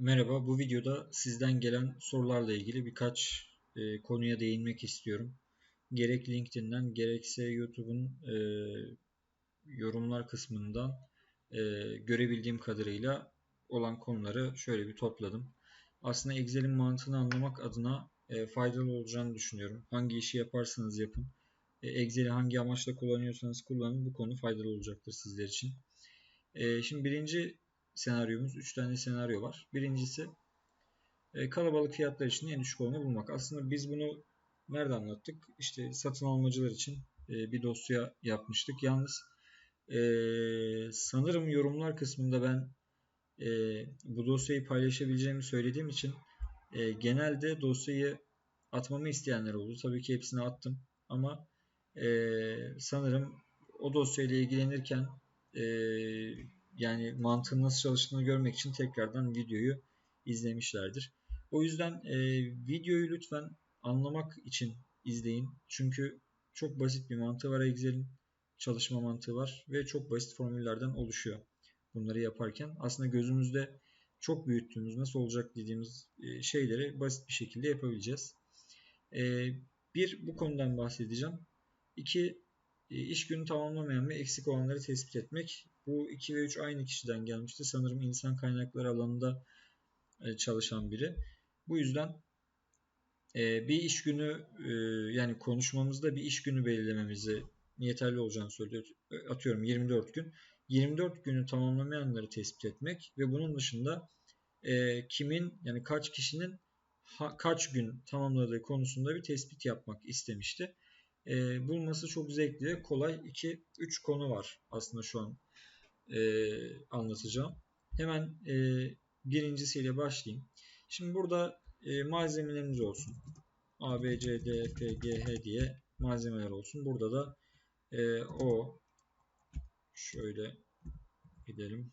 Merhaba, bu videoda sizden gelen sorularla ilgili birkaç e, konuya değinmek istiyorum. Gerek LinkedIn'den gerekse YouTube'un e, yorumlar kısmından e, görebildiğim kadarıyla olan konuları şöyle bir topladım. Aslında Excel'in mantığını anlamak adına e, faydalı olacağını düşünüyorum. Hangi işi yaparsanız yapın, e, Excel'i hangi amaçla kullanıyorsanız kullanın bu konu faydalı olacaktır sizler için. E, şimdi birinci senaryomuz 3 tane senaryo var. Birincisi e, kalabalık fiyatlar için en düşük olanı bulmak. Aslında biz bunu nerede anlattık? İşte satın almacılar için e, bir dosya yapmıştık. Yalnız e, sanırım yorumlar kısmında ben bu dosyayı paylaşabileceğimi söylediğim için genelde dosyayı atmamı isteyenler oldu. Tabii ki hepsini attım ama sanırım o dosyayla ilgilenirken yani mantığın nasıl çalıştığını görmek için tekrardan videoyu izlemişlerdir. O yüzden e, videoyu lütfen anlamak için izleyin. Çünkü çok basit bir mantığı var Excel'in. Çalışma mantığı var ve çok basit formüllerden oluşuyor. Bunları yaparken aslında gözümüzde çok büyüttüğümüz nasıl olacak dediğimiz e, şeyleri basit bir şekilde yapabileceğiz. E, bir bu konudan bahsedeceğim. İki iş günü tamamlamayan ve eksik olanları tespit etmek. Bu 2 ve 3 aynı kişiden gelmişti. Sanırım insan kaynakları alanında e, çalışan biri. Bu yüzden e, bir iş günü yani konuşmamızda bir iş günü belirlememizi yeterli olacağını söylüyor. Atıyorum 24 gün. 24 günü tamamlamayanları tespit etmek ve bunun dışında kimin yani kaç kişinin kaç gün tamamladığı konusunda bir tespit yapmak istemişti e, bulması çok zevkli ve kolay. 2-3 konu var aslında şu an e, anlatacağım. Hemen e, birincisiyle başlayayım. Şimdi burada e, malzemelerimiz olsun. A, B, C, D, F, G, H diye malzemeler olsun. Burada da e, O şöyle gidelim.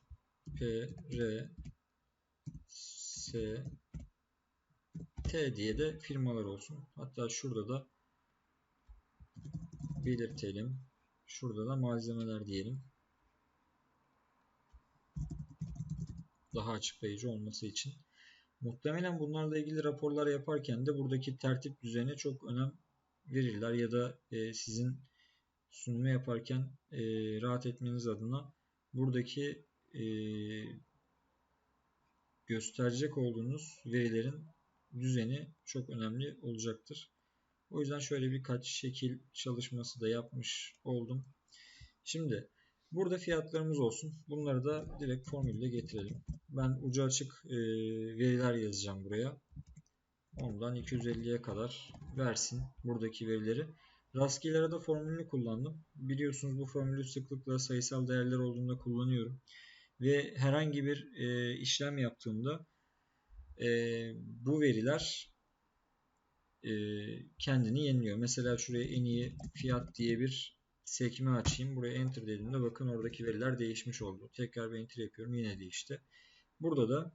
P, R, S, T diye de firmalar olsun. Hatta şurada da belirtelim. Şurada da malzemeler diyelim. Daha açıklayıcı olması için. Muhtemelen bunlarla ilgili raporlar yaparken de buradaki tertip düzene çok önem verirler ya da e, sizin sunumu yaparken e, rahat etmeniz adına buradaki e, gösterecek olduğunuz verilerin düzeni çok önemli olacaktır. O yüzden şöyle birkaç şekil çalışması da yapmış oldum. Şimdi burada fiyatlarımız olsun. Bunları da direkt formülle getirelim. Ben ucu açık e, veriler yazacağım buraya. Ondan 250'ye kadar versin buradaki verileri. Rastgele arada formülünü kullandım. Biliyorsunuz bu formülü sıklıkla sayısal değerler olduğunda kullanıyorum. Ve herhangi bir e, işlem yaptığımda e, bu veriler e, kendini yeniliyor. Mesela şuraya en iyi fiyat diye bir sekme açayım. Buraya enter dediğimde bakın oradaki veriler değişmiş oldu. Tekrar bir enter yapıyorum. Yine değişti. Burada da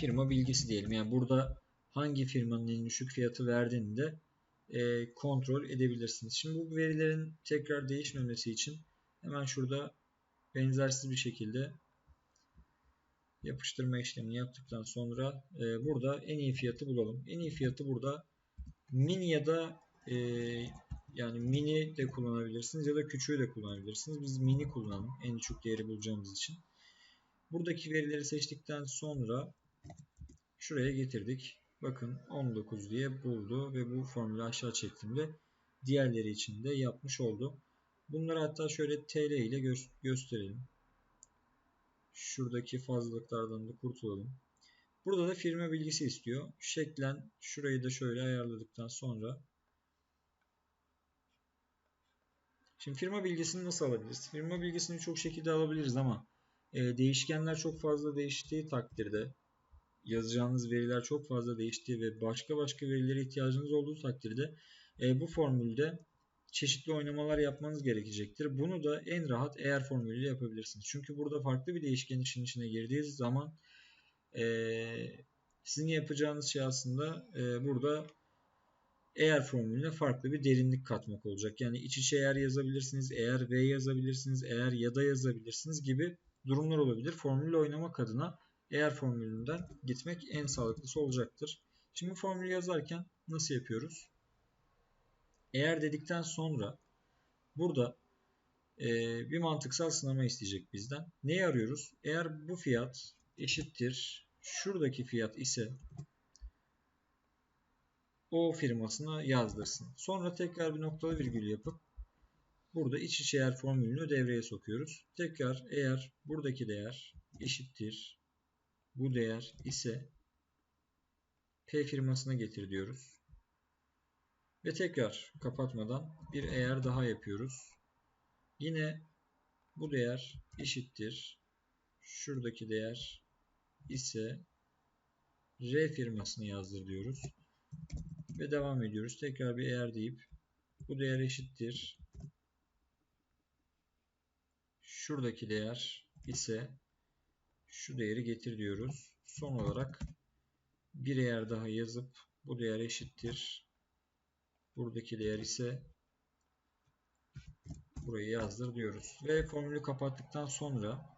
firma bilgisi diyelim. Yani burada hangi firmanın en düşük fiyatı verdiğini de e, kontrol edebilirsiniz. Şimdi bu verilerin tekrar değişmemesi için hemen şurada benzersiz bir şekilde yapıştırma işlemini yaptıktan sonra e, burada en iyi fiyatı bulalım. En iyi fiyatı burada mini ya da e, yani mini de kullanabilirsiniz ya da küçüğü de kullanabilirsiniz. Biz mini kullanalım en düşük değeri bulacağımız için. Buradaki verileri seçtikten sonra şuraya getirdik. Bakın 19 diye buldu ve bu formülü aşağı çektiğimde diğerleri için de yapmış oldu. Bunları hatta şöyle TL ile gö gösterelim. Şuradaki fazlalıklardan da kurtulalım. Burada da firma bilgisi istiyor. Şeklen şurayı da şöyle ayarladıktan sonra Şimdi firma bilgisini nasıl alabiliriz? Firma bilgisini çok şekilde alabiliriz ama e, değişkenler çok fazla değiştiği takdirde yazacağınız veriler çok fazla değiştiği ve başka başka verilere ihtiyacınız olduğu takdirde e, bu formülde çeşitli oynamalar yapmanız gerekecektir. Bunu da en rahat eğer formülüyle yapabilirsiniz. Çünkü burada farklı bir değişken için içine girdiği zaman e, sizin yapacağınız şey aslında e, burada eğer formülüne farklı bir derinlik katmak olacak. Yani iç içe eğer yazabilirsiniz, eğer ve yazabilirsiniz, eğer ya da yazabilirsiniz gibi durumlar olabilir. Formülle oynamak adına eğer formülünden gitmek en sağlıklısı olacaktır. Şimdi formülü yazarken nasıl yapıyoruz? Eğer dedikten sonra burada e, bir mantıksal sınama isteyecek bizden. Neyi arıyoruz? Eğer bu fiyat eşittir şuradaki fiyat ise o firmasına yazdırsın. Sonra tekrar bir noktalı virgül yapıp burada iç içe eğer formülünü devreye sokuyoruz. Tekrar eğer buradaki değer eşittir bu değer ise P firmasına getir diyoruz. Ve tekrar kapatmadan bir eğer daha yapıyoruz. Yine bu değer eşittir. Şuradaki değer ise R firmasını yazdır diyoruz. Ve devam ediyoruz. Tekrar bir eğer deyip bu değer eşittir. Şuradaki değer ise şu değeri getir diyoruz. Son olarak bir eğer daha yazıp bu değer eşittir. Buradaki değer ise burayı yazdır diyoruz. Ve formülü kapattıktan sonra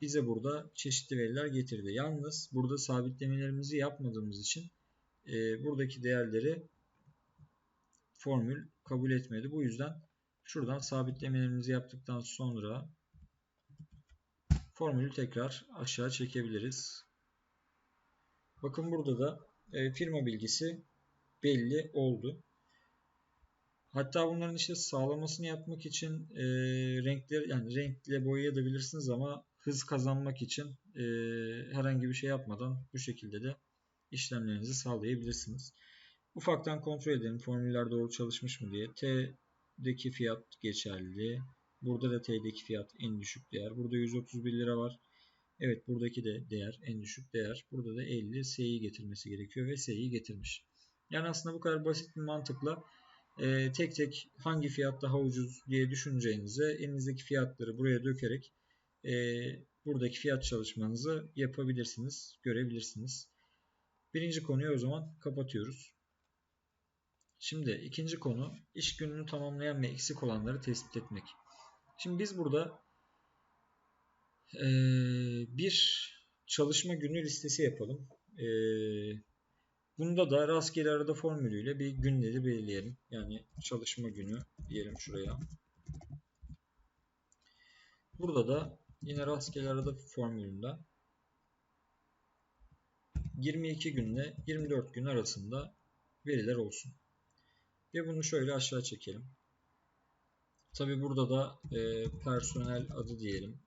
bize burada çeşitli veriler getirdi. Yalnız burada sabitlemelerimizi yapmadığımız için e, buradaki değerleri formül kabul etmedi. Bu yüzden şuradan sabitlemelerimizi yaptıktan sonra formülü tekrar aşağı çekebiliriz. Bakın burada da e, firma bilgisi belli oldu. Hatta bunların işte sağlamasını yapmak için e, renkler yani renkle boyayabilirsiniz ama hız kazanmak için e, herhangi bir şey yapmadan bu şekilde de işlemlerinizi sağlayabilirsiniz. Ufaktan kontrol edelim formüller doğru çalışmış mı diye. T'deki fiyat geçerli. Burada da T'deki fiyat en düşük değer. Burada 131 lira var. Evet buradaki de değer en düşük değer. Burada da 50 S'yi getirmesi gerekiyor ve S'yi getirmiş. Yani aslında bu kadar basit bir mantıkla e, tek tek hangi fiyat daha ucuz diye düşüneceğinize elinizdeki fiyatları buraya dökerek e, buradaki fiyat çalışmanızı yapabilirsiniz, görebilirsiniz. Birinci konuyu o zaman kapatıyoruz. Şimdi ikinci konu iş gününü tamamlayan ve eksik olanları tespit etmek. Şimdi biz burada e, bir çalışma günü listesi yapalım. E, bunda da rastgele arada formülüyle bir günleri belirleyelim. Yani çalışma günü diyelim şuraya. Burada da yine rastgele arada formülünde 22 günle 24 gün arasında veriler olsun. Ve bunu şöyle aşağı çekelim. Tabi burada da e, personel adı diyelim.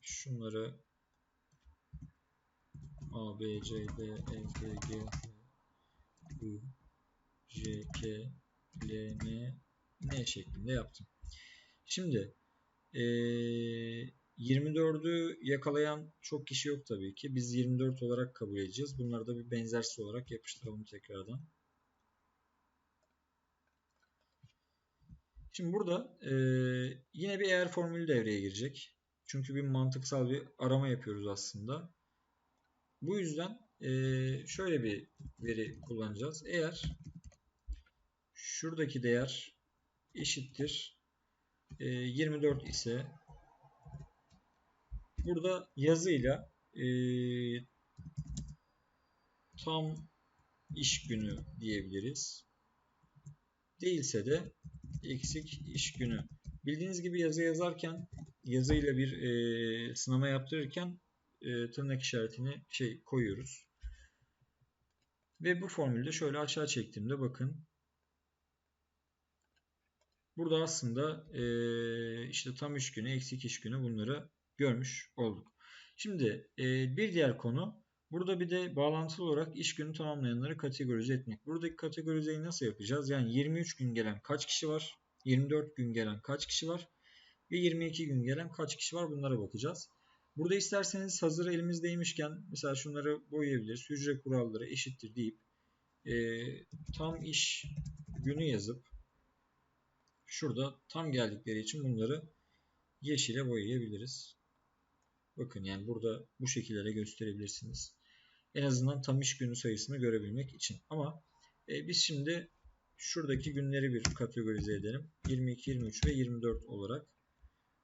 Şunları A, B, C, D, E, F, G, H, I, J, K, L, M, N şeklinde yaptım. Şimdi e, 24'ü yakalayan çok kişi yok tabii ki. Biz 24 olarak kabul edeceğiz. Bunları da bir benzersiz olarak yapıştıralım tekrardan. Şimdi burada e, yine bir eğer formülü devreye girecek. Çünkü bir mantıksal bir arama yapıyoruz aslında. Bu yüzden şöyle bir veri kullanacağız. Eğer şuradaki değer eşittir e, 24 ise burada yazıyla tam iş günü diyebiliriz. Değilse de eksik iş günü. Bildiğiniz gibi yazı yazarken yazıyla bir e, sınama yaptırırken e, tırnak işaretini şey koyuyoruz. Ve bu formülde şöyle aşağı çektiğimde bakın burada aslında e, işte tam iş günü, eksik iş günü bunları görmüş olduk. Şimdi e, bir diğer konu burada bir de bağlantılı olarak iş günü tamamlayanları kategorize etmek. Buradaki kategorizeyi nasıl yapacağız? Yani 23 gün gelen kaç kişi var? 24 gün gelen kaç kişi var? Ve 22 gün gelen kaç kişi var? Bunlara bakacağız. Burada isterseniz hazır elimizdeymişken mesela şunları boyayabiliriz. Hücre kuralları eşittir deyip e, tam iş günü yazıp şurada tam geldikleri için bunları yeşile boyayabiliriz. Bakın yani burada bu şekillere gösterebilirsiniz. En azından tam iş günü sayısını görebilmek için. Ama e, biz şimdi şuradaki günleri bir kategorize edelim. 22, 23 ve 24 olarak.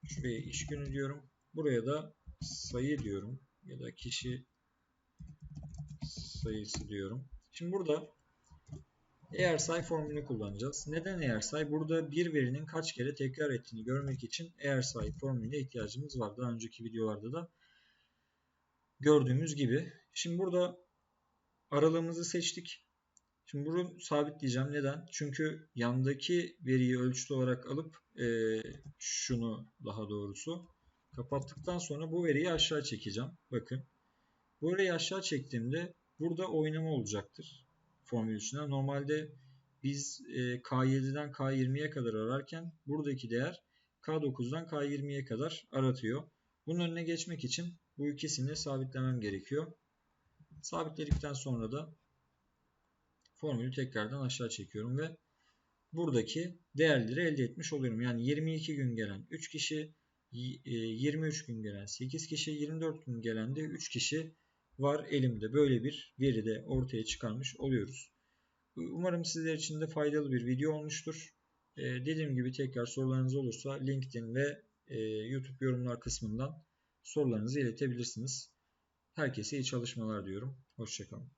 Şuraya iş günü diyorum. Buraya da sayı diyorum ya da kişi sayısı diyorum. Şimdi burada eğer say formülünü kullanacağız. Neden eğer say? Burada bir verinin kaç kere tekrar ettiğini görmek için eğer say formülüne ihtiyacımız var. Daha önceki videolarda da gördüğümüz gibi. Şimdi burada aralığımızı seçtik. Şimdi bunu sabitleyeceğim. Neden? Çünkü yandaki veriyi ölçüt olarak alıp e, şunu daha doğrusu kapattıktan sonra bu veriyi aşağı çekeceğim. Bakın. Bu veriyi aşağı çektiğimde burada oynama olacaktır. Formül içinde. Normalde biz e, K7'den K20'ye kadar ararken buradaki değer K9'dan K20'ye kadar aratıyor. Bunun önüne geçmek için bu ikisini sabitlemem gerekiyor. Sabitledikten sonra da formülü tekrardan aşağı çekiyorum ve buradaki değerleri elde etmiş oluyorum. Yani 22 gün gelen 3 kişi, 23 e, gün gelen 8 kişi, 24 gün gelen de 3 kişi var elimde. Böyle bir veri de ortaya çıkarmış oluyoruz. Umarım sizler için de faydalı bir video olmuştur. Ee, dediğim gibi tekrar sorularınız olursa LinkedIn ve e, YouTube yorumlar kısmından sorularınızı iletebilirsiniz. Herkese iyi çalışmalar diyorum. Hoşçakalın.